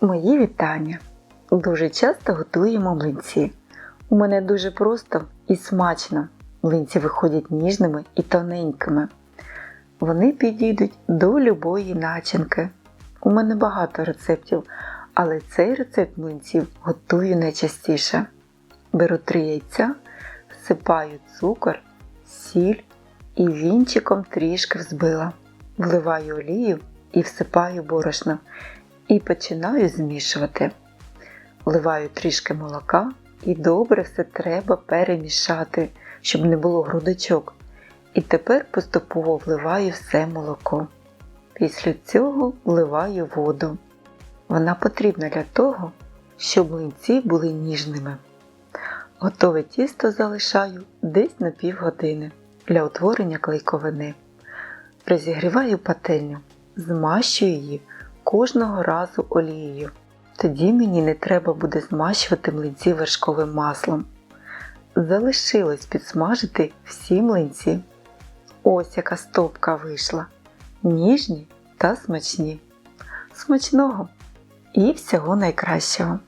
Мої вітання! Дуже часто готуємо млинці. У мене дуже просто і смачно. Млинці виходять ніжними і тоненькими. Вони підійдуть до любої начинки. У мене багато рецептів, але цей рецепт млинців готую найчастіше. Беру три яйця, всипаю цукор, сіль і вінчиком трішки взбила. Вливаю олію і всипаю борошно і починаю змішувати. Вливаю трішки молока і добре все треба перемішати, щоб не було грудочок. І тепер поступово вливаю все молоко. Після цього вливаю воду. Вона потрібна для того, щоб млинці були ніжними. Готове тісто залишаю десь на півгодини для утворення клейковини. Розігріваю пательню, змащую її кожного разу олією. Тоді мені не треба буде змащувати млинці вершковим маслом. Залишилось підсмажити всі млинці. Ось яка стопка вийшла. Ніжні та смачні. Смачного і всього найкращого!